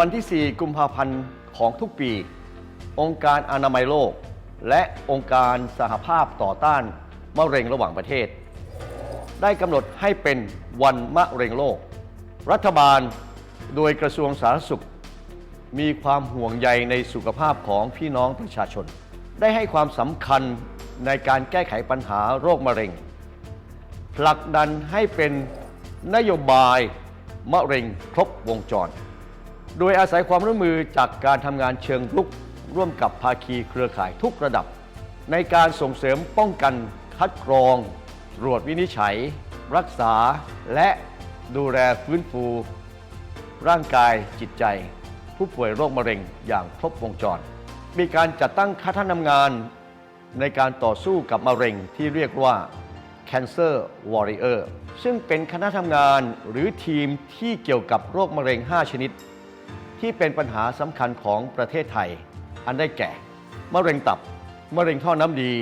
วันที่ 4 กุมภาพันธ์ของทุกปี องค์การอนามัยโลก และองค์การสหภาพต่อต้านมะเร็งระหว่างประเทศ ได้กำหนดให้เป็นวันมะเร็งโลก รัฐบาลโดยกระทรวงสาธารณสุข มีความห่วงใยในสุขภาพของพี่น้องประชาชน ได้ให้ความสำคัญในการแก้ไขปัญหาโรคมะเร็งผลักดันให้เป็นนโยบายมะเร็งครบวงจร โดยอาศัยความร่วมมือจากการทำงานเชิงรุกร่วมกับภาคีเครือข่ายทุกระดับ ในการส่งเสริมป้องกันคัดกรอง ตรวจวินิจฉัย รักษา และดูแลฟื้นฟู ร่างกายจิตใจ ผู้ป่วยโรคมะเร็งอย่างครบวงจร มีการจัดตั้งคณะทำงาน ในการต่อสู้กับมะเร็งที่เรียกว่า Cancer Warrior ซึ่งเป็นคณะทำงานหรือทีมที่เกี่ยวกับโรคมะเร็ง 5 ชนิด ที่เป็นปัญหาสำคัญของประเทศไทย อันได้แก่ มะเร็งตับ มะเร็งท่อน้ำดี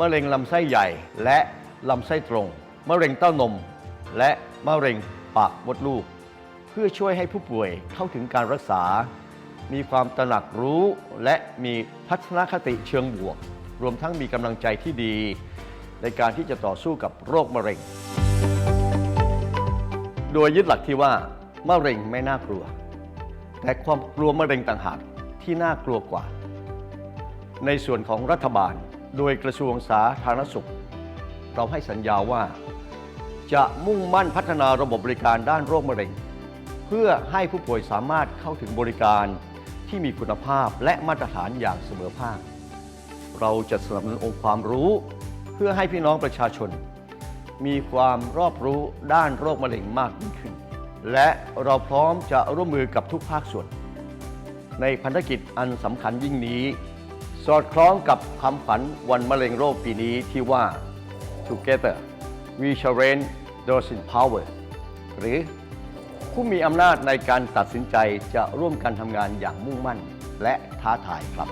มะเร็งลำไส้ใหญ่ และลำไส้ตรง มะเร็งเต้านม และมะเร็งปากมดลูก เพื่อช่วยให้ผู้ป่วยเข้าถึงการรักษา มีความตระหนักรู้และมีทัศนคติเชิงบวก รวมทั้งมีกำลังใจที่ดี ในการที่จะต่อสู้กับโรคมะเร็ง โดยยึดหลักที่ว่ามะเร็งไม่น่ากลัว แต่ความกลัวมะเร็งต่างหากที่น่ากลัวกว่า ในส่วนของรัฐบาลโดยกระทรวงสาธารณสุข เราให้สัญญาว่า จะมุ่งมั่นพัฒนาระบบบริการด้านโรคมะเร็ง เพื่อให้ผู้ป่วยสามารถเข้าถึงบริการที่มีคุณภาพและมาตรฐานอย่างเสมอภาค เราจะสนับสนุนองค์ความรู้ เพื่อให้พี่น้องประชาชน มีความรอบรู้ด้านโรคมะเร็งมากยิ่งขึ้น และเราพร้อมจะร่วมมือกับทุกภาคส่วน ในพันธกิจอันสำคัญยิ่งนี้ สอดคล้องกับคำขวัญวันมะเร็งโรคปีนี้ที่ว่า Together we shall reign those in power หรือผู้มีอำนาจในการตัดสินใจจะร่วมกันทำงานอย่างมุ่งมั่นและท้าทายครับ